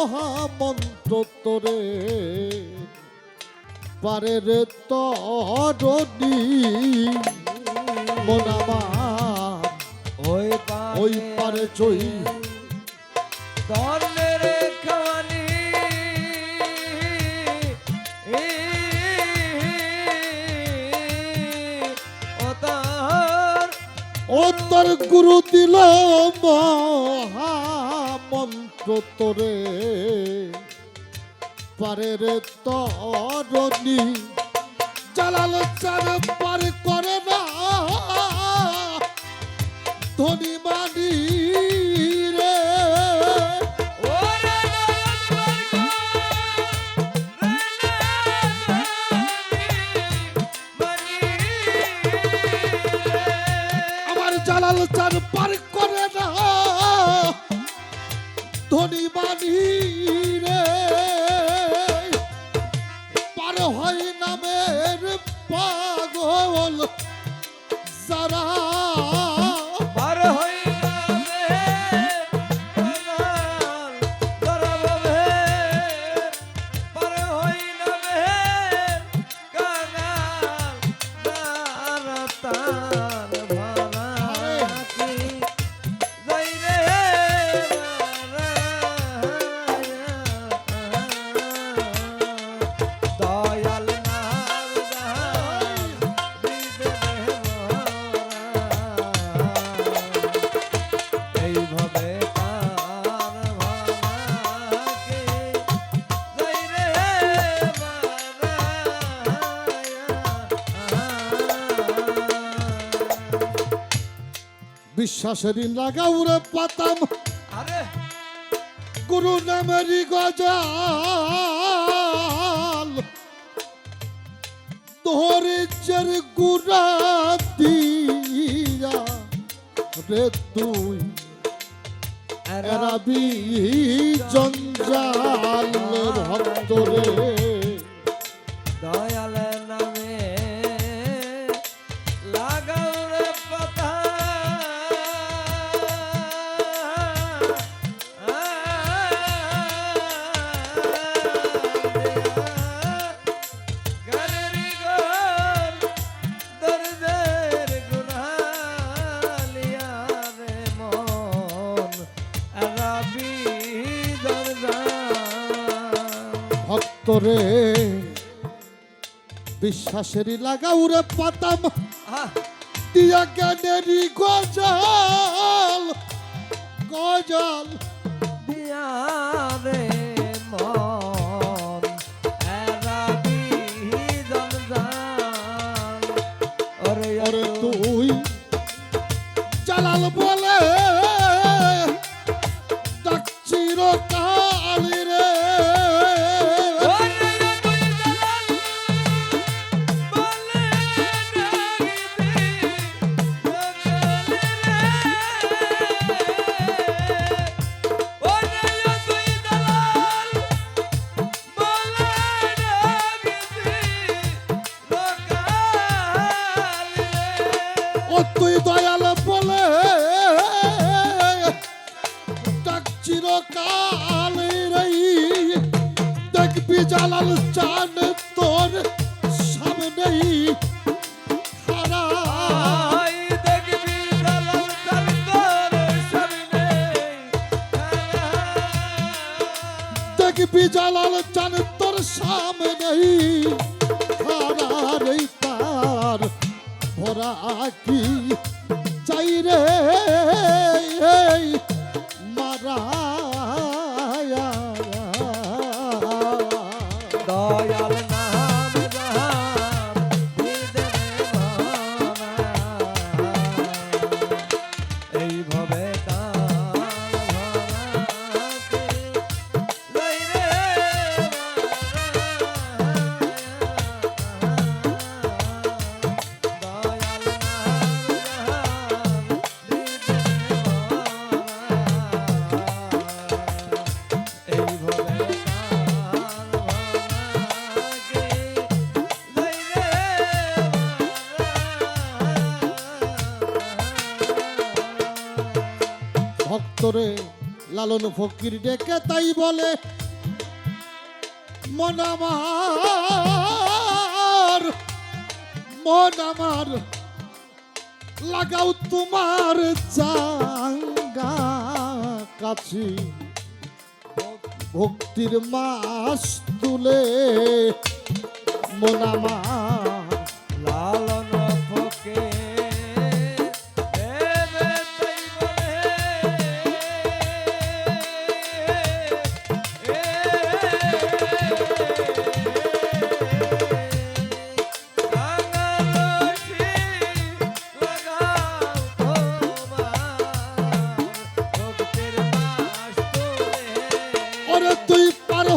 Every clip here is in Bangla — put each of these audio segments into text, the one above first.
মহামন্ত্র তোরে। পারে রে তরণি। ওই পারে চই। ধর্মের ও তোর গুরু দিল মহামন্ত্র। তোরে পারে রে তরণি জালাল চার পার করে না। ধনী মানি বিশ্বাসের লাগাউরে পাতাম। আরে। গুরু নামেরই গজাল। ধরেছের গুড়া দিয়া রে তুই এরাবি জঞ্জাল ভক্ত রে। ভক্ত রে বিশ্বাসেরই লাগাউরে পাতাম। আহ। দিয়া জ্ঞানেরই গজল গজল। দিয়া রে কালি রে দেখবি জালাল চান তোর সামনেই খারা দেখবি জালাল চান তোর সামনেই খারার এই তার ভরা কি রে ভক্তরে লালন ফকির ডেকে তাই বলে, মন আমার মন আমার, লাগাও তোমার চাঙ্গা কাছি। ভক্তির মাস তুলে মন আমার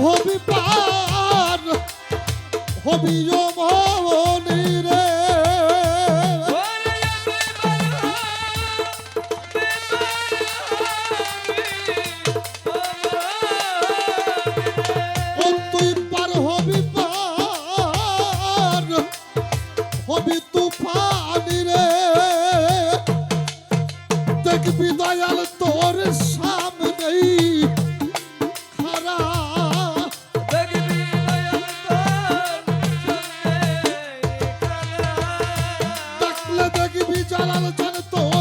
হবি পার হবি ও দেখবি জালাল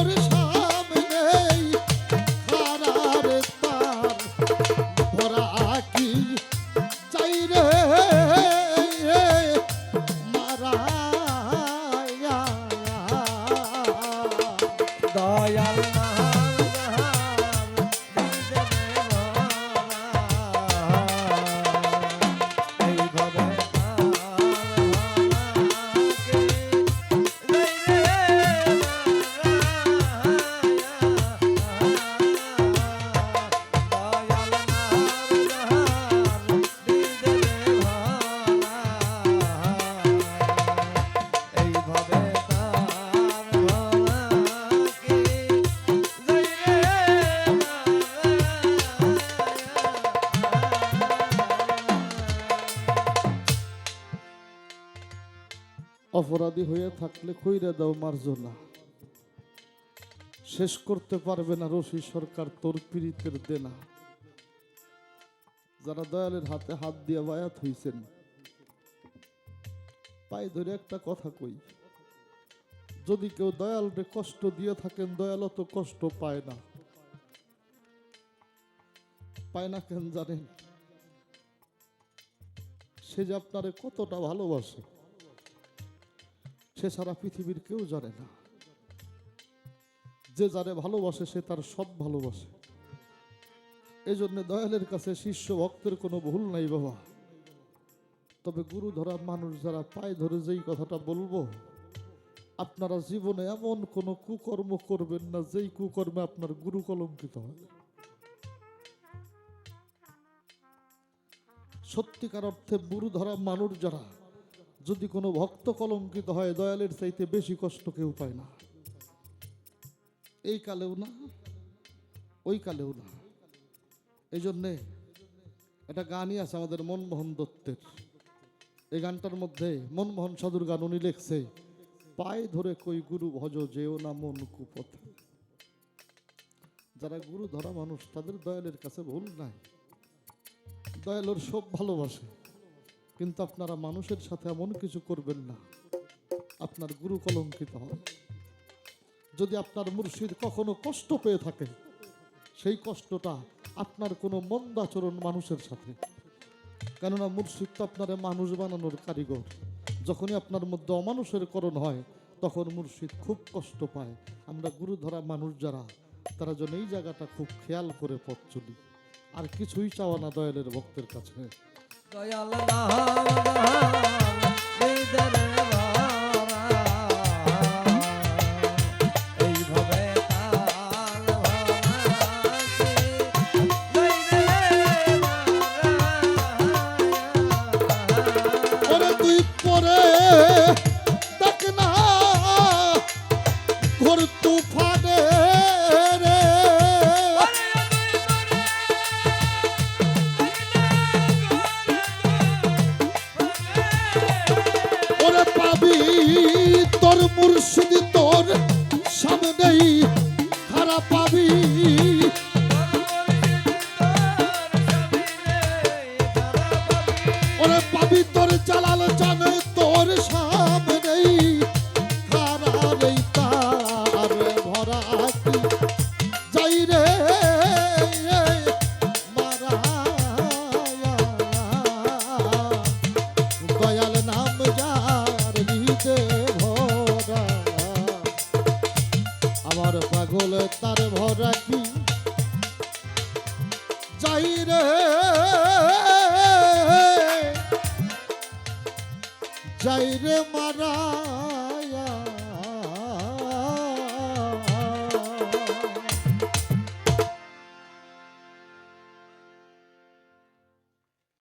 অপরাধী হয়ে থাকলে কইরে দাও মার্জনা। শেষ করতে পারবে না রশি সরকার, তোর পীড়িতের দেনা। যারা দয়ালের হাতে হাত দিয়ে বায়াত হইছেন, পায়ে ধরে একটা কথা কই। যদি কেউ দয়ালরে কষ্ট দিয়ে থাকেন, দয়াল তো কষ্ট পায় না। পায় না কেন জানেন? সে যে আপনারে কতটা ভালোবাসে। সে সারা পৃথিবীর কেউ জানে না। যে যারে ভালোবাসে, সে তার সব ভালোবাসে। এই জন্য দয়ালের কাছে শিষ্য ভক্তের কোনো ভুল নাই বাবা। তবে গুরু ধরা মানুষ যারা পায়ে ধরে যেই কথাটা বলব, আপনারা জীবনে এমন কোনো কুকর্ম করবেন না যেই কুকর্মে আপনার গুরু কলঙ্কিত হয়। সত্যিকার অর্থে গুরু ধরা মানুষ যারা যদি কোনো ভক্ত কলঙ্কিত হয়, দয়ালের চাইতে বেশি কষ্ট কেউ পায় না। এই কালেও না, ওই কালেও না। এই জন্যে একটা গানই আছে আমাদের মনমোহন দত্তের। এই গানটার মধ্যে মনমোহন সাধুর গান উনি লেখছে, পায়ে ধরে কই গুরু ভজ, যেও না মন কুপথে। যারা গুরু ধরা মানুষ, তাদের দয়ালের কাছে ভুল নাই। দয়ালোর সব ভালোবাসে। কিন্তু আপনারা মানুষের সাথে এমন কিছু করবেন না। আপনার গুরু কলঙ্কিত হয় যদি আপনার মুর্শিদ কখনো কষ্ট পেয়ে থাকে, সেই কষ্টটা আপনার কোনো মন্দাচরণ মানুষের সাথে। কেননা মুর্শিদ তো আপনারে মানুষ বানানোর কারিগর। যখনই আপনার মধ্যে অমানুষের করণ হয়, তখন মুর্শিদ খুব কষ্ট পায়। আমরা গুরু ধরা মানুষ যারা, তারা যেন এই জায়গাটা খুব খেয়াল করে পথ চলি। আর কিছুই চাওয়া না দয়ালের ভক্তের কাছে। দয়াল নাম তোর মুর্শিদি কি যাই রে। যাই রে মারা।